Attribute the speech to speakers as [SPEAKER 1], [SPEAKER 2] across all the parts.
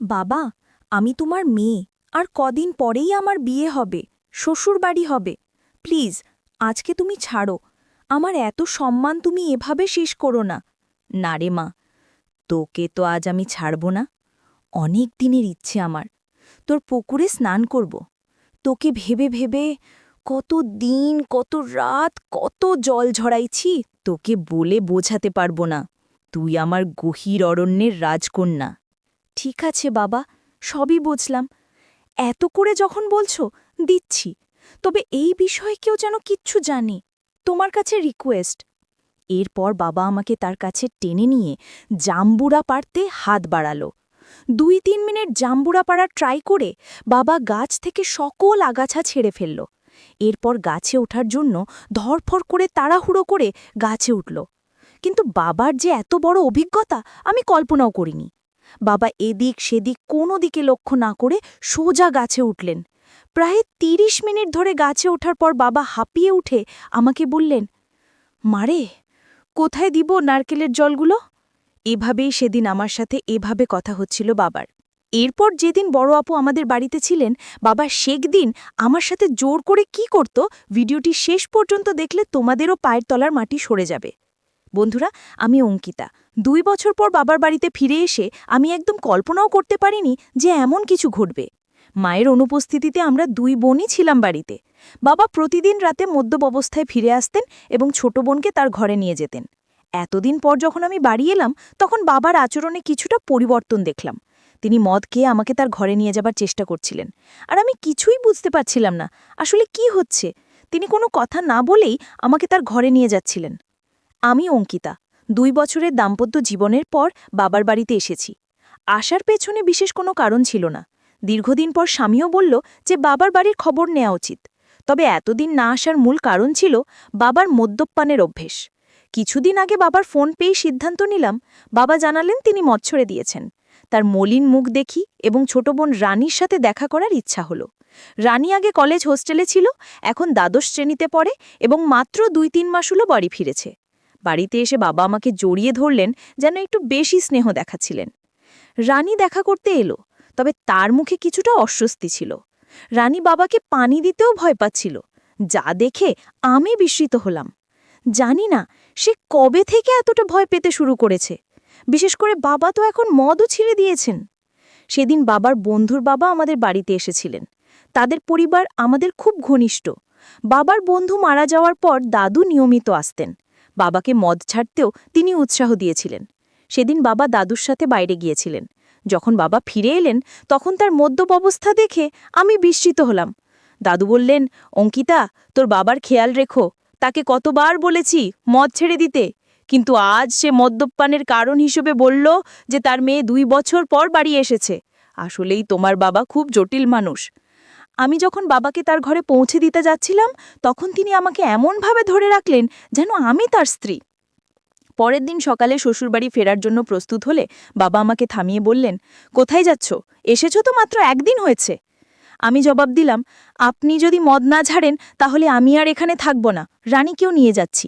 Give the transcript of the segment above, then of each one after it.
[SPEAKER 1] বাবা, আমি তোমার মেয়ে, আর কদিন পরেই আমার বিয়ে হবে শ্বশুর বাড়ি হবে। প্লিজ, আজকে তুমি ছাড়ো। আমার এত সম্মান তুমি এভাবে শেষ করো না। না রে মা, তোকে তো আজ আমি ছাড়ব না। অনেক দিনের ইচ্ছে আমার। তোর পুকুরে স্নান করব। তোকে ভেবে ভেবে কত দিন, কত রাত, কত জল ঝরাইছি, তোকে বলে বোঝাতে পারব না। তুই আমার গহির অরণ্যের রাজকন্যা। ঠিক আছে বাবা, সবই বুঝলাম। এত করে যখন বলছো, দিচ্ছি। তবে এই বিষয়ে কেউ যেন কিচ্ছু জানে, তোমার কাছে রিকোয়েস্ট এরপর বাবা আমাকে তার কাছে টেনে নিয়ে জাম্বুরা পারতে হাত বাড়ালো। দুই তিন মিনিট জাম্বুরা পাড়ার ট্রাই করে বাবা গাছ থেকে সকল আগাছা ছেড়ে ফেলল। এরপর গাছে ওঠার জন্য ধরফর করে তাড়াহুড়ো করে গাছে উঠল। কিন্তু বাবার যে এত বড় অভিজ্ঞতা আমি কল্পনাও করিনি। বাবা এদিক সেদিক কোনো দিকে লক্ষ্য না করে সোজা গাছে উঠলেন। প্রায় ৩০ মিনিট ধরে গাছে ওঠার পর বাবা হাঁপিয়ে উঠে আমাকে বললেন, মারে, কোথায় দিব নারকেলের জলগুলো? এভাবেই সেদিন আমার সাথে এভাবে কথা হচ্ছিল বাবার। এরপর যেদিন বড় আপু আমাদের বাড়িতে ছিলেন, বাবা শেখ দিন আমার সাথে জোর করে কি করত ভিডিওটি শেষ পর্যন্ত দেখলে তোমাদেরও পায়ের তলার মাটি সরে যাবে। বন্ধুরা, আমি অঙ্কিতা। দুই বছর পর বাবার বাড়িতে ফিরে এসে আমি একদম কল্পনাও করতে পারিনি যে এমন কিছু ঘটবে। মায়ের অনুপস্থিতিতে আমরা দুই বোনই ছিলাম বাড়িতে। বাবা প্রতিদিন রাতে মদ্যপ অবস্থায় ফিরে আসতেন এবং ছোট বোনকে তার ঘরে নিয়ে যেতেন। এতদিন পর যখন আমি বাড়ি এলাম, তখন বাবার আচরণে কিছুটা পরিবর্তন দেখলাম। তিনি মদ খেয়ে আমাকে তার ঘরে নিয়ে যাবার চেষ্টা করছিলেন। আর আমি কিছুই বুঝতে পারছিলাম না, আসলে কি হচ্ছে? তিনি কোনো কথা না বলেই আমাকে তার ঘরে নিয়ে যাচ্ছিলেন। আমি অঙ্কিতা দুই বছরের দাম্পত্য জীবনের পর বাবার বাড়িতে এসেছি। আসার পেছনে বিশেষ কোনো কারণ ছিল না। দীর্ঘদিন পর স্বামীও বলল যে বাবার বাড়ির খবর নেওয়া উচিত। তবে এতদিন না আসার মূল কারণ ছিল বাবার মদ্যপানের অভ্যেস। কিছুদিন আগে বাবার ফোন পেয়েই সিদ্ধান্ত নিলাম, বাবা জানালেন তিনি মদ ছড়ে দিয়েছেন। তার মলিন মুখ দেখি এবং ছোট বোন রানীর সাথে দেখা করার ইচ্ছা হলো। রানী আগে কলেজ হোস্টেলে ছিল, এখন দ্বাদশ শ্রেণীতে পড়ে এবং মাত্র দুই তিন মাস হলো বাড়ি ফিরেছে। বাড়িতে এসে বাবা আমাকে জড়িয়ে ধরলেন যেন একটু বেশি স্নেহ দেখাচ্ছিলেন। রানী দেখা করতে এলো, তবে তার মুখে কিছুটা অস্বস্তি ছিল। রানী বাবাকে পানি দিতেও ভয় পাচ্ছিল। যা দেখে আমি বিস্মিত হলাম। জানি না, সে কবে থেকে এতটা ভয় পেতে শুরু করেছে। বিশেষ করে বাবা তো এখন মদও ছিঁড়ে দিয়েছেন। সেদিন বাবার বন্ধুর বাবা আমাদের বাড়িতে এসেছিলেন। তাদের পরিবার আমাদের খুব ঘনিষ্ঠ। বাবার বন্ধু মারা যাওয়ার পর দাদু নিয়মিত আসতেন। বাবাকে মদ ছাড়তেও তিনি উৎসাহ দিয়েছিলেন। সেদিন বাবা দাদুর সাথে বাইরে গিয়েছিলেন। যখন বাবা ফিরে এলেন, তখন তার মদ্যপ অবস্থা দেখে আমি বিস্মিত হলাম। দাদু বললেন, অঙ্কিতা, তোর বাবার খেয়াল রেখো। তাকে কতবার বলেছি মদ ছেড়ে দিতে। কিন্তু আজ সে মদ্যপানের কারণ হিসেবে বলল যে তার মেয়ে দুই বছর পর বাড়ি এসেছে। আসলেই তোমার বাবা খুব জটিল মানুষ। আমি যখন বাবাকে তার ঘরে পৌঁছে দিতে যাচ্ছিলাম, তখন তিনি আমাকে এমনভাবে ধরে রাখলেন যেন আমি তার স্ত্রী। পরের দিন সকালে শ্বশুরবাড়ি ফেরার জন্য প্রস্তুত হলে বাবা আমাকে থামিয়ে বললেন, কোথায় যাচ্ছ? এসেছ তো মাত্র একদিন হয়েছে। আমি জবাব দিলাম, আপনি যদি মদ না ঝাড়েন, তাহলে আমি আর এখানে থাকব না। রানীকেও নিয়ে যাচ্ছি।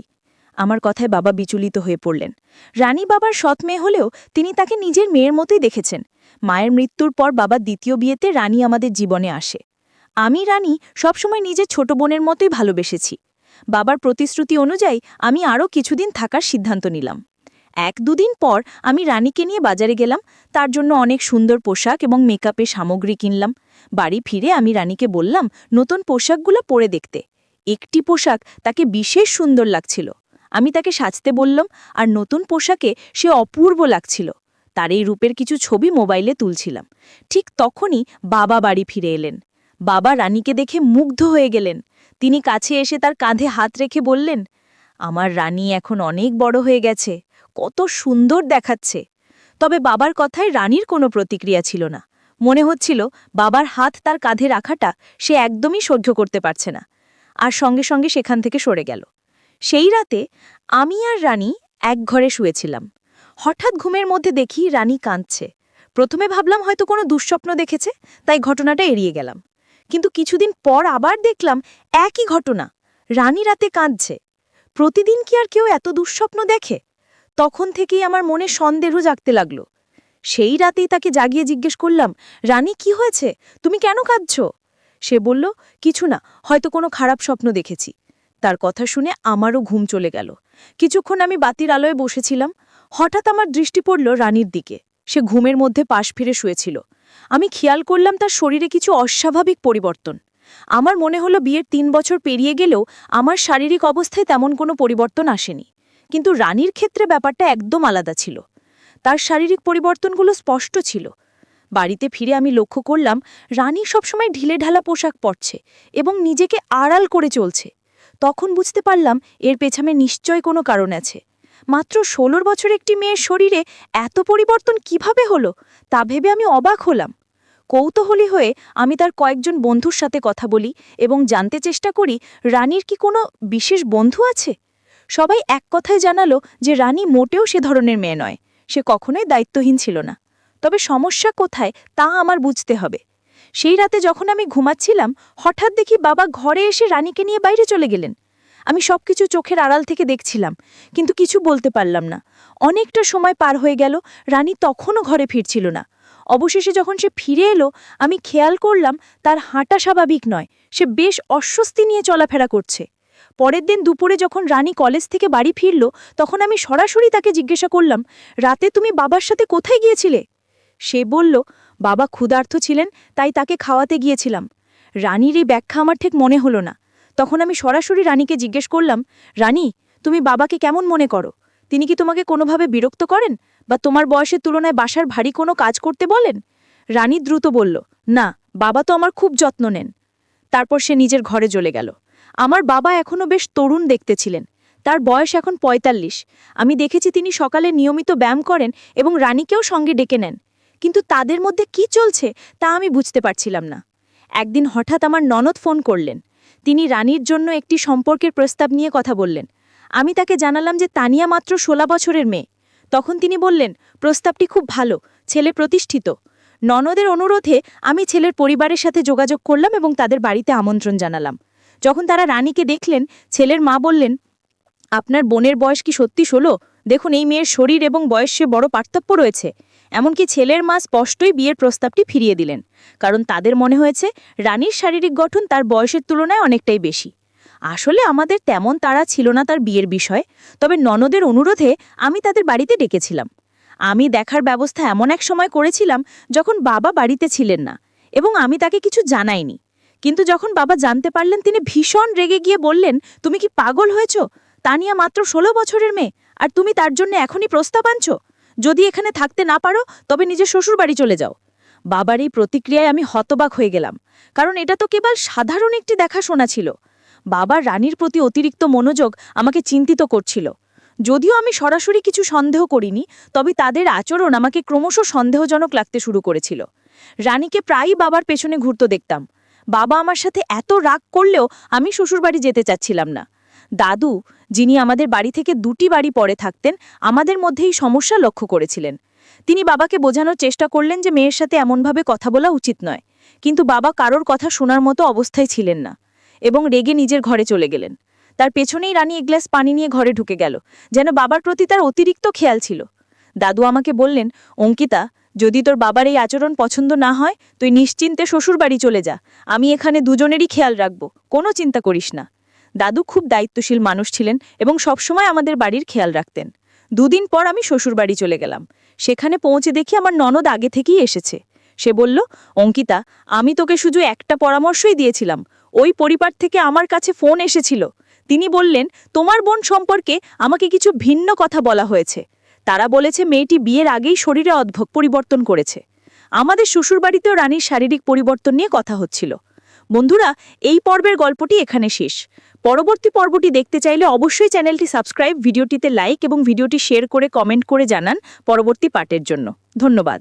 [SPEAKER 1] আমার কথায় বাবা বিচলিত হয়ে পড়লেন। রানী বাবার সৎ মেয়ে হলেও তিনি তাকে নিজের মেয়ের মতোই দেখেছেন। মায়ের মৃত্যুর পর বাবা দ্বিতীয় বিয়েতে রানী আমাদের জীবনে আসে। আমি রানী সবসময় নিজের ছোট বোনের মতোই ভালোবেসেছি। বাবার প্রতিশ্রুতি অনুযায়ী আমি আরও কিছুদিন থাকার সিদ্ধান্ত নিলাম। এক দুদিন পর আমি রানীকে নিয়ে বাজারে গেলাম। তার জন্য অনেক সুন্দর পোশাক এবং মেকআপের সামগ্রী কিনলাম। বাড়ি ফিরে আমি রানীকে বললাম, নতুন পোশাকগুলো পরে দেখতে। একটি পোশাক তাকে বিশেষ সুন্দর লাগছিল। আমি তাকে সাজতে বললাম, আর নতুন পোশাকে সে অপূর্ব লাগছিল। তার এই রূপের কিছু ছবি মোবাইলে তুলছিলাম। ঠিক তখনই বাবা বাড়ি ফিরে এলেন। বাবা রানীকে দেখে মুগ্ধ হয়ে গেলেন। তিনি কাছে এসে তার কাঁধে হাত রেখে বললেন, আমার রানী এখন অনেক বড় হয়ে গেছে, কত সুন্দর দেখাচ্ছে। তবে বাবার কথায় রানীর কোনো প্রতিক্রিয়া ছিল না। মনে হচ্ছিল বাবার হাত তার কাঁধে রাখাটা সে একদমই সহ্য করতে পারছে না, আর সঙ্গে সঙ্গে সেখান থেকে সরে গেল। সেই রাতে আমি আর রানী এক ঘরে শুয়েছিলাম। হঠাৎ ঘুমের মধ্যে দেখি রানী কাঁদছে। প্রথমে ভাবলাম হয়তো কোনো দুঃস্বপ্ন দেখেছে, তাই ঘটনাটা এড়িয়ে গেলাম। কিন্তু কিছুদিন পর আবার দেখলাম একই ঘটনা। রানী রাতে কাঁদছে। প্রতিদিন কি আর কেউ এত দুঃস্বপ্ন দেখে? তখন থেকেই আমার মনে সন্দেহ জাগতে লাগল। সেই রাতেই তাকে জাগিয়ে জিজ্ঞেস করলাম, রানী, কি হয়েছে? তুমি কেন কাঁদছ? সে বলল, কিছু না, হয়তো কোনো খারাপ স্বপ্ন দেখেছি। তার কথা শুনে আমারও ঘুম চলে গেল। কিছুক্ষণ আমি বাতির আলোয় বসেছিলাম। হঠাৎ আমার দৃষ্টি পড়ল রানীর দিকে। সে ঘুমের মধ্যে পাশ ফিরে শুয়েছিল। আমি খেয়াল করলাম তার শরীরে কিছু অস্বাভাবিক পরিবর্তন। আমার মনে হলো বিয়ের তিন বছর পেরিয়ে গেলেও আমার শারীরিক অবস্থায় তেমন কোনো পরিবর্তন আসেনি। কিন্তু রানীর ক্ষেত্রে ব্যাপারটা একদম আলাদা ছিল। তার শারীরিক পরিবর্তনগুলো স্পষ্ট ছিল। বাড়িতে ফিরে আমি লক্ষ্য করলাম, রানী সবসময় ঢিলেঢালা পোশাক পরছে এবং নিজেকে আড়াল করে চলছে। তখন বুঝতে পারলাম এর পেছামে নিশ্চয় কোনো কারণ আছে। মাত্র ষোলোর বছর একটি মেয়ের শরীরে এত পরিবর্তন কীভাবে হলো, তা ভেবে আমি অবাক হলাম। কৌতূহলী হয়ে আমি তার কয়েকজন বন্ধুর সাথে কথা বলি এবং জানতে চেষ্টা করি, রানীর কি কোনো বিশেষ বন্ধু আছে? সবাই এক কথায় জানালো যে রানী মোটেও সে ধরনের মেয়ে নয়, সে কখনোই দায়িত্বহীন ছিল না। তবে সমস্যা কোথায় তা আমার বুঝতে হবে। সেই রাতে যখন আমি ঘুমাচ্ছিলাম, হঠাৎ দেখি বাবা ঘরে এসে রানীকে নিয়ে বাইরে চলে গেলেন। আমি সবকিছু চোখের আড়াল থেকে দেখছিলাম, কিন্তু কিছু বলতে পারলাম না। অনেকটা সময় পার হয়ে গেল, রানী তখনও ঘরে ফিরছিল না। অবশেষে যখন সে ফিরে এলো, আমি খেয়াল করলাম তার হাঁটা স্বাভাবিক নয়, সে বেশ অস্বস্তি নিয়ে চলাফেরা করছে। পরের দিন দুপুরে যখন রানী কলেজ থেকে বাড়ি ফিরল, তখন আমি সরাসরি তাকে জিজ্ঞাসা করলাম, রাতে তুমি বাবার সাথে কোথায় গিয়েছিলে? সে বলল, বাবা ক্ষুধার্থ ছিলেন, তাই তাকে খাওয়াতে গিয়েছিলাম। রানীর এই ব্যাখ্যা আমার ঠিক মনে হলো না। তখন আমি সরাসরি রানীকে জিজ্ঞেস করলাম, রানী, তুমি বাবাকে কেমন মনে করো? তিনি কি তোমাকে কোনোভাবে বিরক্ত করেন? বা তোমার বয়সের তুলনায় বাসার ভারী কোনো কাজ করতে বলেন? রানী দ্রুত বলল, না, বাবা তো আমার খুব যত্ন নেন। তারপর সে নিজের ঘরে চলে গেল। আমার বাবা এখনও বেশ তরুণ দেখতেছিলেন তার বয়স এখন পঁয়তাল্লিশ। আমি দেখেছি তিনি সকালে নিয়মিত ব্যায়াম করেন এবং রানীকেও সঙ্গে ডেকে নেন। কিন্তু তাদের মধ্যে কি চলছে তা আমি বুঝতে পারছিলাম না। একদিন হঠাৎ আমার ননদ ফোন করলেন। তিনি রানীর জন্য একটি সম্পর্কের প্রস্তাব নিয়ে কথা বললেন। আমি তাকে জানালাম যে তানিয়া মাত্র ষোলা বছরের মেয়ে। তখন তিনি বললেন, প্রস্তাবটি খুব ভালো, ছেলে প্রতিষ্ঠিত। ননদের অনুরোধে আমি ছেলের পরিবারের সাথে যোগাযোগ করলাম এবং তাদের বাড়িতে আমন্ত্রণ জানালাম। যখন তারা রানীকে দেখলেন, ছেলের মা বললেন, আপনার বোনের বয়স কি সত্যি ষোলো? দেখুন, এই মেয়ের শরীর এবং বয়সে বড় পার্থক্য রয়েছে। এমনকি ছেলের মা স্পষ্টই বিয়ের প্রস্তাবটি ফিরিয়ে দিলেন, কারণ তাদের মনে হয়েছে রানীর শারীরিক গঠন তার বয়সের তুলনায় অনেকটাই বেশি। আসলে আমাদের তেমন তারা ছিল না তার বিয়ের বিষয়, তবে ননদের অনুরোধে আমি তাদের বাড়িতে ডেকেছিলাম। আমি দেখার ব্যবস্থা এমন এক সময় করেছিলাম যখন বাবা বাড়িতে ছিলেন না, এবং আমি তাকে কিছু জানাইনি। কিন্তু যখন বাবা জানতে পারলেন, তিনি ভীষণ রেগে গিয়ে বললেন, তুমি কি পাগল হয়েছ? তানিয়া মাত্র ষোলো বছরের মেয়ে, আর তুমি তার জন্য এখনই প্রস্তাব আনছো? যদি এখানে থাকতে না পারো, তবে নিজের শ্বশুরবাড়ি চলে যাও। বাবার এই প্রতিক্রিয়ায় আমি হতবাক হয়ে গেলাম, কারণ এটা তো কেবল সাধারণ একটি দেখাশোনা ছিল। বাবার রানীর প্রতি অতিরিক্ত মনোযোগ আমাকে চিন্তিত করছিল। যদিও আমি সরাসরি কিছু সন্দেহ করিনি, তবে তাদের আচরণ আমাকে ক্রমশ সন্দেহজনক লাগতে শুরু করেছিল। রানীকে প্রায়ই বাবার পেছনে ঘুরতে দেখতাম। বাবা আমার সাথে এত রাগ করলেও আমি শ্বশুরবাড়ি যেতে চাচ্ছিলাম না। দাদু যিনি আমাদের বাড়ি থেকে দুটি বাড়ি পরে থাকতেন, আমাদের মধ্যে এই সমস্যা লক্ষ্য করেছিলেন। তিনি বাবাকে বোঝানোর চেষ্টা করলেন যে মেয়ের সাথে এমনভাবে কথা বলা উচিত নয়, কিন্তু বাবা কারোর কথা শোনার মতো অবস্থায় ছিলেন না এবং রেগে নিজের ঘরে চলে গেলেন। তার পেছনেই রানী এক গ্লাস পানি নিয়ে ঘরে ঢুকে গেল, যেন বাবার প্রতি তার অতিরিক্ত খেয়াল ছিল। দাদু আমাকে বললেন, অঙ্কিতা, যদি তোর বাবার এই আচরণ পছন্দ না হয়, তুই নিশ্চিন্তে শ্বশুরবাড়ি চলে যা। আমি এখানে দুজনেরই খেয়াল রাখব, কোনো চিন্তা করিস না। দাদু খুব দায়িত্বশীল মানুষ ছিলেন এবং সবসময় আমাদের বাড়ির খেয়াল রাখতেন। দুদিন পর আমি শ্বশুরবাড়ি চলে গেলাম। সেখানে পৌঁছে দেখি আমার ননদ আগে থেকেই এসেছে। সে বলল, অঙ্কিতা, আমি তোকে শুধু একটা পরামর্শই দিয়েছিলাম। ওই পরিবার থেকে আমার কাছে ফোন এসেছিল। তিনি বললেন, তোমার বোন সম্পর্কে আমাকে কিছু ভিন্ন কথা বলা হয়েছে। তারা বলেছে মেয়েটি বিয়ের আগেই শরীরে অদ্ভুত পরিবর্তন করেছে। আমাদের শ্বশুরবাড়িতেও রানীর শারীরিক পরিবর্তন নিয়ে কথা হচ্ছিল। বন্ধুরা, এই পর্বের গল্পটি এখানে শেষ। পরবর্তী পর্বটি দেখতে চাইলে অবশ্যই চ্যানেলটি সাবস্ক্রাইব, ভিডিওটিতে লাইক এবং ভিডিওটি শেয়ার করে কমেন্ট করে জানান পরবর্তী পার্টের জন্য। ধন্যবাদ।